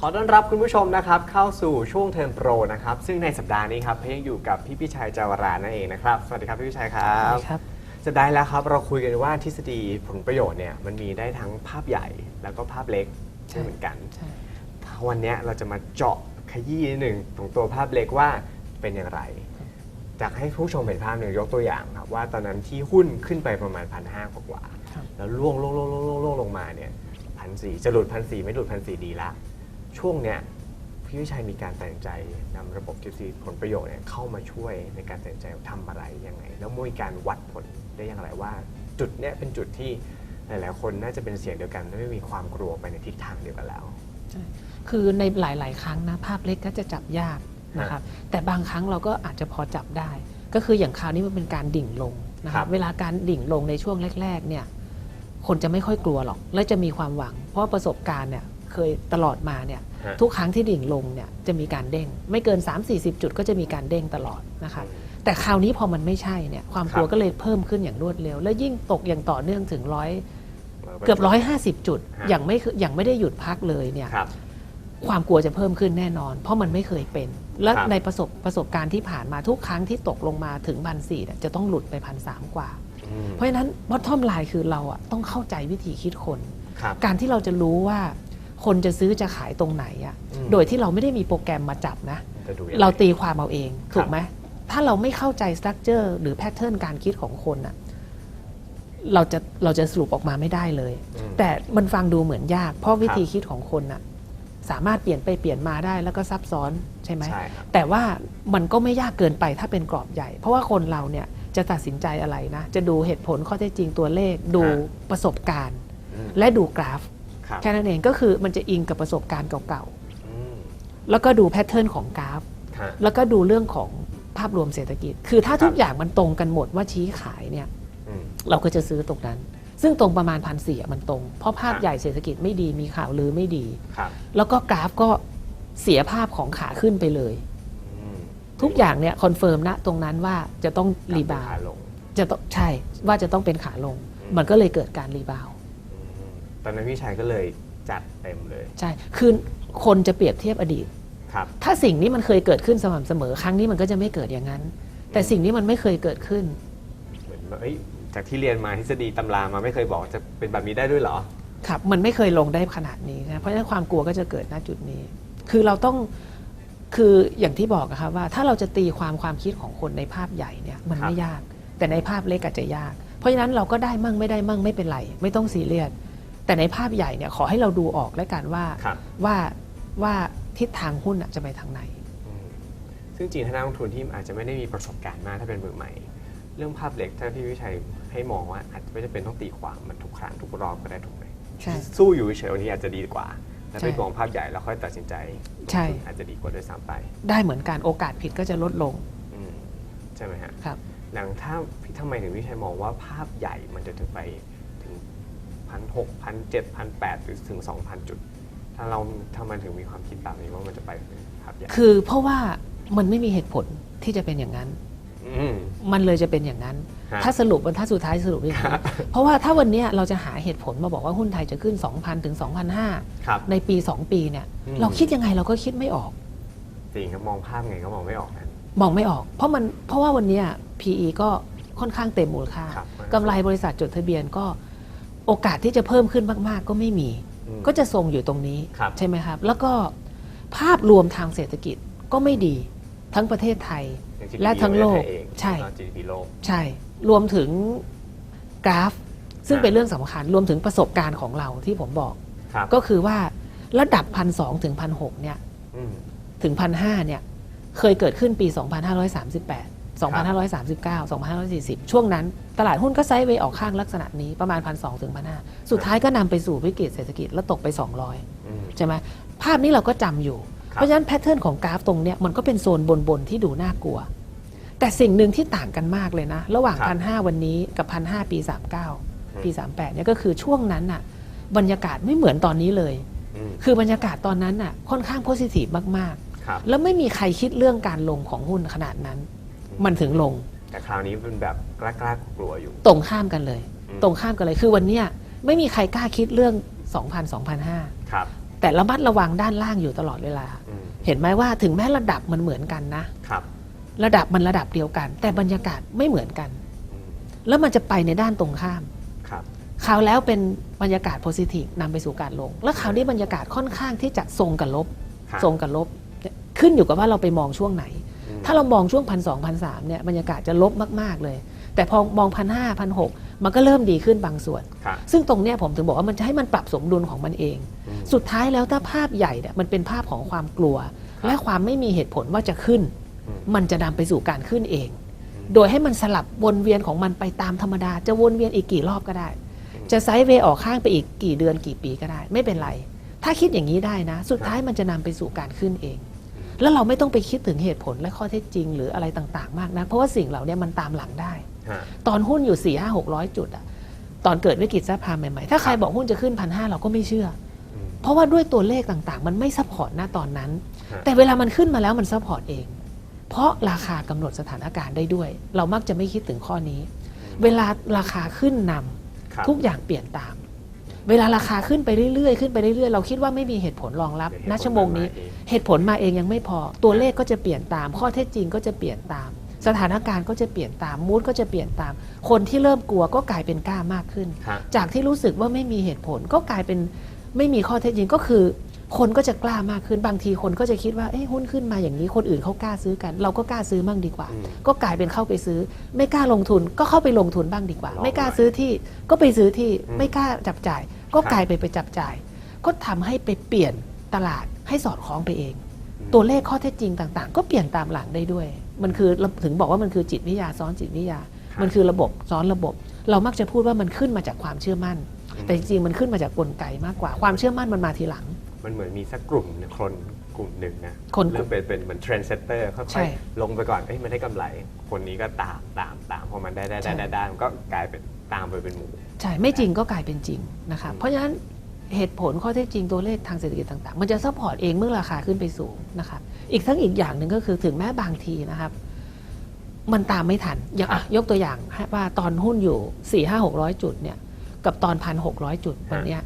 ขอต้อนรับคุณผู้ชมนะครับเข้าสู่ช่วงเทอมโปรนะครับซึ่งในสัปดาห์นี้ครับเพยังอยู่กับพี่พิชัยจาวรานั่นเองนะครับสวัสดีครับพี่พิชัยครับครับสัปดาห์ที่แล้วครับเราคุยกันว่าทฤษฎีผลประโยชน์เนี่ยมันมีได้ทั้งภาพใหญ่แล้วก็ภาพเล็กใช่ใช่เหมือนกันใช่วันเนี้ยเราจะมาเจาะขยี้นิดหนึ่งตรงตัวภาพเล็กว่าเป็นอย่างไรจากให้ผู้ชมเห็นภาพหนึ่งยกตัวอย่างครับว่าตอนนั้นที่หุ้นขึ้นไปประมาณพันห้ากว่าๆครับแล้วล่วงล่วงล่วงล่วงล่วงล่วงลงมาเนี่ยพันสี่จะหลุดพันสี่ไม่หลุดพันสี่ดีละ ช่วงเนี้ยพี่วิชัยมีการตัดสินใจนำระบบทฤษฎีผลประโยชน์เนี่ยเข้ามาช่วยในการตัดสินใจทำอะไรยังไง แล้วมีการวัดผลได้อย่างไรว่า จุดเนี้ยเป็นจุดที่หลายๆคนน่าจะเป็นเสียงเดียวกันและไม่มีความกลัวไปในทิศทางเดียวกันแล้วใช่คือในหลาย ๆ ครั้งนะภาพเล็กก็จะจับยากนะครับแต่บางครั้งเราก็อาจจะพอจับได้ ก็คืออย่างคราวนี้มันเป็นการดิ่งลงนะคครัรับบเวลาการดิ่งลงในช่วงแรก ๆ เนี่ยคนจะไม่ค่อยกลัวหรอก และจะมีความหวัง เพราะว่าประสบการณ์เนี่ย เคยตลอดมาเนี่ยฮะ ทุกครั้งที่ดิ่งลงเนี่ยจะมีการเด้ง ไม่เกิน 3-40 จุดก็จะมีการเด้งตลอดนะครับแต่คราวนี้พอมันไม่ใช่เนี่ยความกลัวครับ ก็เลยเพิ่มขึ้นอย่างรวดเร็ว และยิ่งตกอย่างต่อเนื่องถึงร้อยเกือบร้อยห้าสิบจุดฮะอย่างไม่คืออย่างไม่ได้หยุดพักเลยเนี่ย ครับ ความกลัวจะเพิ่มขึ้นแน่นอน เพราะมันไม่เคยเป็น และครับ ในประสบประสบการณ์ที่ผ่านมาทุกครั้งที่ตกลงมาถึงพันสี่จะต้องหลุดไปพันสามกว่า อืมเพราะฉะนั้นบอททอมไลน์คือเราอะต้องเข้าใจวิธีคิดคน ครับ การที่เราจะรู้ว่า คนจะซื้อจะขายตรงไหนอะอืมโดยที่เราไม่ได้มีโปรแกรมมาจับนะจะดูยังไงเราตีความเอาเองครับถูกไหมถ้าเราไม่เข้าใจสตรัคเจอร์หรือแพทเทิร์นการคิดของคนอะเราจะเราจะสรุปออกมาไม่ได้เลยอืมแต่มันฟังดูเหมือนยาก เพราะวิธีคิดของคนน่ะสามารถเปลี่ยนไปเปลี่ยนมาได้แล้วก็ซับซ้อนใช่ไหมใช่ครับแต่ว่ามันก็ไม่ยากเกินไปถ้าเป็นกรอบใหญ่ เพราะว่าคนเราเนี่ยจะตัดสินใจอะไรนะ จะดูเหตุผลข้อเท็จจริงตัวเลข ดูฮะประสบการณ์อืมและดูกราฟครับ แค่นั้นเองก็คือมันจะอิงกับประสบการณ์เก่าอืมๆแล้วก็ดูแพทเทิร์นของกราฟฮะแล้วก็ดูเรื่องของภาพรวมเศรษฐกิจ คือถ้าครับทุกอย่างมันตรงกันหมดว่าชี้ขายเนี่ยอืมเราก็จะซื้อตรงนั้น ซึ่งตรงประมาณพันสี่มันตรง เพราะภาพครับใหญ่เศรษฐกิจไม่ดีมีข่าวลือไม่ดีครับแล้วก็กราฟก็เสียภาพของขาขึ้นไปเลยอืมทุกอย่างเนี่ยคอนเฟิร์มณตรงนั้นว่าจะต้องรีบาวขาลงจะต้องใช่ว่าจะต้องเป็นขาลงอืมมันก็เลยเกิดการรีบาวอืม ตอนนั้นพี่ชัยก็เลยจัดเต็มเลย ใช่ คือคนจะเปรียบเทียบอดีต ครับ ถ้าสิ่งนี้มันเคยเกิดขึ้นสม่ำเสมอ ครั้งนี้มันก็จะไม่เกิดอย่างนั้น แต่สิ่งนี้มันไม่เคยเกิดขึ้น เหมือนแบบเอ้ยจากที่เรียนมาทฤษฎีตำรามาไม่เคยบอกจะเป็นแบบนี้ได้ด้วยเหรอ ครับ มันไม่เคยลงได้ขนาดนี้นะ เพราะฉะนั้นความกลัวก็จะเกิดณจุดนี้ คือเราต้อง คืออย่างที่บอกอะครับว่า ถ้าเราจะตีความความคิดของคนในภาพใหญ่เนี่ยมันไม่ครับยาก แต่ในภาพเล็กอาจจะยาก เพราะฉะนั้นเราก็ได้มั่งไม่ได้มั่งไม่เป็นไร ไม่ต้องซีเรียส แต่ในภาพใหญ่เนี่ยขอให้เราดูออกแล้วกันว่าครับว่าว่าทิศทางหุ้นอะจะไปทางไหนอืมซึ่งจริงถ้านักลงทุนที่อาจจะไม่ได้มีประสบการณ์มากถ้าเป็นมือใหม่ เรื่องภาพเล็กถ้าพี่วิชัยให้มองว่าอาจจะไม่จำเป็นต้องตีความมันทุกครั้งทุกรอบก็ได้ถูกไหมใช่สู้อยู่เฉยๆวันนี้อาจจะดีกว่าแต่ไปใช่มองภาพใหญ่แล้วค่อยตัดสินใจใช่อาจจะดีกว่าด้วยซ้ำไป ได้เหมือนกันโอกาสผิดก็จะลดลงอืมใช่ไหมฮะครับหลังถ้าทำไมถึงพี่ชัยมองว่าภาพใหญ่มันจะถึงไปถึง พันหกพันเจ็ดพันแปดหรือถึงสองพันจุด ถ้าเราทำไมถึงมีความคิดแบบนี้ว่ามันจะไปถึงภาพใหญ่คือเพราะว่ามันไม่มีเหตุผลที่จะเป็นอย่างนั้น อืม มันเลยจะเป็นอย่างนั้น ฮะถ้าสรุปวันถ้าสุดท้ายสรุปอย่างครันี้บเพราะว่าถ้าวันเนี้ยเราจะหาเหตุผลมาบอกว่าหุ้นไทยจะขึ้น 2,000 ถึง2,500ครับในปี 2 ปีเนี่ยอืม เราคิดยังไงเราก็คิดไม่ออก จริงครับมองภาพไงก็มองไม่ออกนั้นมองไม่ออก เพราะมันเพราะว่าวันเนี้ย PE ก็ค่อนข้างเต็มมูลค่าครับ กำไรบริษัทจดทะเบียนก็ โอกาสที่จะเพิ่มขึ้นมาก ๆ ก็ไม่มี อืมก็จะทรงอยู่ตรงนี้ครับ ใช่ไหมครับ แล้วก็ภาพรวมทางเศรษฐกิจก็ไม่ดีทั้งประเทศไทยอย่าง GDP และทั้งโลกประเทศไทยเองใช่แล้วก็ GDP โลก ใช่ รวมถึงกราฟ ซึ่งอ่าเป็นเรื่องสำคัญ รวมถึงประสบการณ์ของเราที่ผมบอก ครับก็คือว่าระดับพันสถึงพันหเนี่ย อืมถึงพันหเนี่ย เคยเกิดขึ้นปี 2538 2539 2540 ช่วงนั้นตลาดหุ้นก็ไซด์เวย์ออกข้างลักษณะนี้ประมาณพันสถึงพันหสุดท้ายก็นำไปสู่วิกฤตเศรษฐกิจแล้วตกไป 200อืมใช่ไหมภาพนี้เราก็จำอยู่ครับเพราะฉะนั้นแพทเทิร์นของกราฟตรงเนี้ยมันก็เป็นโซนบน ๆ ที่ดูน่ากลัว แต่สิ่งหนึ่งที่ต่างกันมากเลยนะ ระหว่างครับพันหวันนี้กับพันหปี 39 ปี 38เนี่ยก็คือช่วงนั้นน่ะบรรยากาศไม่เหมือนตอนนี้เลยอืมคือบรรยากาศตอนนั้นน่ะค่อนข้างโพซิทีฟมากครับๆแล้วไม่มีใครคิดเรื่องการลงของหุ้นขนาดนั้น มันถึงลง แต่คราวนี้เป็นแบบกล้าๆกลัวๆอยู่ ตรงข้ามกันเลย อืม ตรงข้ามกันเลยคือวันเนี้ยไม่มีใครกล้าคิดเรื่อง 2,000 2,500 ครับแต่ระมัดระวังด้านล่างอยู่ตลอดเวลา อืมเห็นไหมว่าถึงแม้ระดับมันเหมือนกันนะ ครับระดับมันระดับเดียวกัน แต่บรรยากาศไม่เหมือนกัน อืมแล้วมันจะไปในด้านตรงข้าม ครับ คราวแล้วเป็นบรรยากาศโพซิทีฟนำไปสู่การลง แล้วคราวนี้บรรยากาศค่อนข้างที่จะทรงกับลบ ครับ ทรงกับลบ ขึ้นอยู่กับว่าเราไปมองช่วงไหนอืม ถ้าเรามองช่วงพันสองพันสามเนี่ยบรรยากาศจะลบมาก ๆ เลย แต่พอมองพันห้าพันหกมันก็เริ่มดีขึ้นบางส่วนครับซึ่งตรงเนี้ยผมถึงบอกว่ามันจะให้มันปรับสมดุลของมันเองอืมสุดท้ายแล้วถ้าภาพใหญ่เนี่ยมันเป็นภาพของความกลัว และความไม่มีเหตุผลว่าจะขึ้นอืมมันจะนำไปสู่การขึ้นเอง โดยให้มันสลับวนเวียนของมันไปตามธรรมดา จะวนเวียนอีกกี่รอบก็ได้ จะไซด์เวย์ออกข้างไปอีกกี่เดือนกี่ปีก็ได้ ไม่เป็นไร ถ้าคิดอย่างนี้ได้นะ สุดท้ายมันจะนำไปสู่การขึ้นเอง แล้วเราไม่ต้องไปคิดถึงเหตุผลและข้อเท็จจริง หรืออะไรต่างๆ มากนะเพราะว่าสิ่งเหล่านี้มันตามหลังได้ฮะตอนหุ้นอยู่4ี่ห้าหกร้อยจุดอะตอนเกิดวิกฤตซับพลามใหม่ๆ ถ้าใครบอกหุ้นจะขึ้นพันห้าเราก็ไม่เชื่ออืมเพราะว่าด้วยตัวเลขต่างๆ มันไม่ซัพพอร์ตณตอนนั้นฮะแต่เวลามันขึ้นมาแล้วมันซัพพอร์ตเอง เพราะราคากำหนดสถานการณ์ได้ด้วย เรามักจะไม่คิดถึงข้อนี้ เวลาราคาขึ้นนำครับทุกอย่างเปลี่ยนตาม เวลาราคาขึ้นไปเรื่อยๆขึ้นไปเรื่อยๆ เราคิดว่าไม่มีเหตุผลรองรับเดี๋ยวณเหตุผลชั่วโมงนี้มาเองเหตุผลมาเองยังไม่พอ ตัวเลขก็จะเปลี่ยนตาม ข้อเท็จจริงก็จะเปลี่ยนตาม สถานการณ์ก็จะเปลี่ยนตามมูดก็จะเปลี่ยนตาม คนที่เริ่มกลัวก็กลายเป็นกล้ามากขึ้น ฮะ จากที่รู้สึกว่าไม่มีเหตุผลก็กลายเป็นไม่มีข้อเท็จจริงก็คือ คนก็จะกล้ามากขึ้นบางทีคนก็จะคิดว่าเอ้หุ้นขึ้นมาอย่างนี้คนอื่นเขากล้าซื้อกัน เราก็กล้าซื้อมั่งดีกว่าอืมก็กลายเป็นเข้าไปซื้อ ไม่กล้าลงทุนก็เข้าไปลงทุนบ้างดีกว่า ลองไม่กล้าหน่อยซื้อที่ก็ไปซื้อที่อืม ไม่กล้าจับจ่าย ก็ครับกลายไปไปจับจ่าย ก็ทำให้ไปเปลี่ยนตลาดให้สอดคล้องไปเองอืมตัวเลขข้อเท็จจริงต่างๆ ก็เปลี่ยนตามหลังได้ด้วย มันคือถึงบอกว่ามันคือจิตวิทยาซ้อนจิตวิทยาครับมันคือระบบซ้อนระบบ เรามักจะพูดว่ามันขึ้นมาจากความเชื่อมั่นอืมแต่จริงๆมันขึ้นมาจากกลไกมากกว่า ความเชื่อมั่นมันมาทีหลัง มันเหมือนมีสักกลุ่มหนึ่งคนกลุ่มหนึ่งนะคนกลุ่เริ่มมเป็นเป็นเหมือนเทรนเซตเตอร์ค่ใช่อยๆลงไปก่อนเอ้ยมันได้กำไร คนนี้ก็ตามตามตามพอมันได้ได้ใช่ได้ได้ได้มันก็กลายเป็น ตามไปเป็นหมู่ ใช่ไม่จริงก็กลายเป็นจริงนะครับอืมเพราะฉะนั้นเหตุผลข้อเท็จจริงตัวเลขทางเศรษฐกิจต่าง ๆ มันจะซัพพอร์ตเองเมื่อราคาขึ้นไปสูงนะครับอีกทั้งอีกอย่างหนึ่งก็คือถึงแม้บางทีนะครับ มันตามไม่ทันอย่างอะยกตัวอย่างให้ว่าตอนหุ้นอยู่4ี่ห้าหกร้อยจุดเนี่ย กับตอนพันหกร้อยจุดวันเนี้ย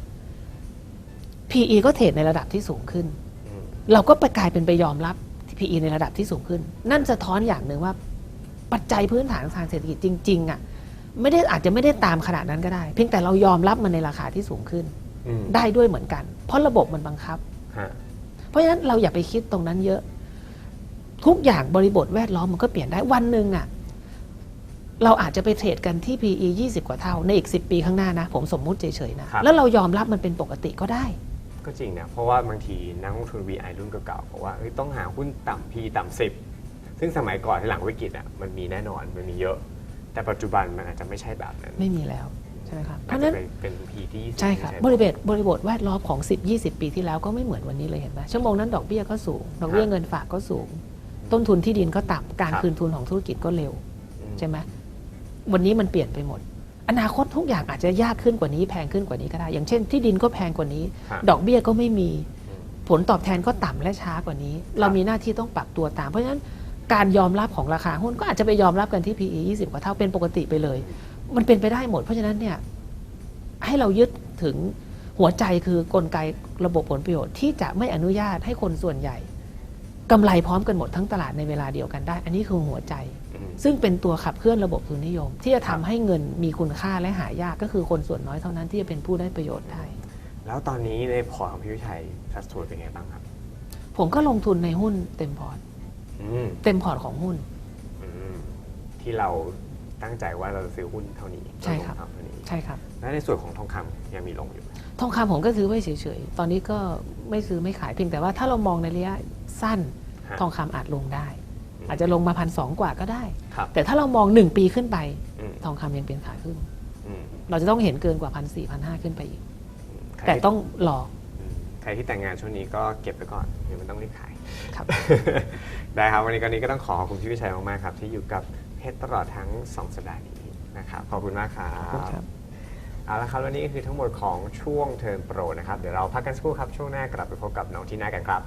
PE ก็เทรดในระดับที่สูงขึ้นอืมเราก็ไปกลายเป็นไปยอมรับ PE ในระดับที่สูงขึ้น นั่นสะท้อนอย่างหนึ่งว่า ปัจจัยพื้นฐานทางเศรษฐกิจจริงๆอะ ไม่ได้อาจจะไม่ได้ตามขนาดนั้นก็ได้ เพียงแต่เรายอมรับมันในราคาที่สูงขึ้น อืมได้ด้วยเหมือนกัน เพราะระบบมันบังคับ ฮะเพราะฉะนั้นเราอย่าไปคิดตรงนั้นเยอะ ทุกอย่างบริบทแวดล้อมมันก็เปลี่ยนได้วันหนึ่งอะเราอาจจะไปเทรดกันที่ PE 20 กว่าเท่า ในอีก 10 ปีข้างหน้านะ ผมสมมุติเฉยๆนะ แล้วเรายอมรับมันเป็นปกติก็ได้ ก็จริงนะ เพราะว่าบางทีนักลงทุน VI รุ่นเก่าๆบอกว่าเอ้ยต้องหาหุ้นต่ำ P ต่ำสิบซึ่งสมัยก่อนที่หลังวิกฤตอะมันมีแน่นอนมันมีเยอะ แต่ปัจจุบันมันอาจจะไม่ใช่แบบนั้นไม่มีแล้วใช่ไหมครับเพอาจราะฉะจะนั้นเป็นเป็น P ที่20ใช่ครับไม่บริบทบริบทแวดล้อมของ 10 20 ปีที่แล้วก็ไม่เหมือนวันนี้เลยเห็นไหมชั่วโมงนั้นดอกเบี้ยก็สูงดอกเบี้ยเงินฝากก็สูง ต้นทุนที่ดินก็ต่ำการคืนทุนของธุรกิจก็เร็วอืมใช่ไหมวันนี้มันเปลี่ยนไปหมด อนาคตทุกอย่างอาจจะยากขึ้นกว่านี้แพงขึ้นกว่านี้ก็ได้ อย่างเช่น ที่ดินก็แพงกว่านี้ครับดอกเบี้ยก็ไม่มีอืมผลตอบแทนก็ต่ำและช้ากว่านี้ เรามีหน้าที่ต้องปรับตัวตามเพราะฉะนั้น การยอมรับของราคาหุ้นก็อาจจะไปยอมรับกันที่ PE 20 กว่าเท่าเป็นปกติไปเลย มันเป็นไปได้หมด เพราะฉะนั้นเนี่ยให้เรายึดถึงหัวใจคือกลไกระบบผลประโยชน์ที่จะไม่อนุญาตให้คนส่วนใหญ่กำไรพร้อมกันหมดทั้งตลาดในเวลาเดียวกันได้ อันนี้คือหัวใจอืมซึ่งเป็นตัวขับเคลื่อนระบบทุนนิยม ที่จะทำให้เงินมีคุณค่าและหายากก็คือคนส่วนน้อยเท่านั้นที่จะเป็นผู้ได้ประโยชน์ได้ แล้วตอนนี้ในพอร์ตของพี่วิชัยสัดส่วนเป็นไงบ้างครับ ผมก็ลงทุนในหุ้นเต็มพอร์ตอืม เต็มพอร์ตของหุ้นอืมที่เราตั้งใจว่าเราจะซื้อหุ้นเท่านี้ใช่ครับลงทุนเท่านี้ใช่ครับและในส่วนของทองคำยังมีลงอยู่ไหมทองคำผมก็ซื้อไว้เฉยๆ ตอนนี้ก็ไม่ซื้อไม่ขายเพียงแต่ว่าถ้าเรามองในระยะสั้นฮะทองคำอาจลงได้อืมอาจจะลงมาพันสองกว่าก็ได้ครับแต่ถ้าเรามองหนึ่งปีขึ้นไปอืมทองคำยังเป็นขาขึ้นอืมเราจะต้องเห็นเกินกว่าพันสี่พันห้าขึ้นไปอีกใครแต่ที่ต้องรออืมใครที่แต่งงานช่วงนี้ก็เก็บไว้ก่อนเดี๋ยวมันต้องรีบขายครับ ได้ครับ วันนี้ก็นี้ก็ต้องขอขอบคุณพี่วิชัยมากๆครับ ที่อยู่กับเพชรตลอดทั้ง 2 สัปดาห์นี้นะครับขอบคุณมากครัขอบคุณครับบเอาละครับวันนี้ก็คือทั้งหมดของช่วงเทิร์นโปรนะครับ เดี๋ยวเราพักกันสักครู่ครับ ช่วงหน้ากลับไปพบกับน้องที่หน้ากันครับ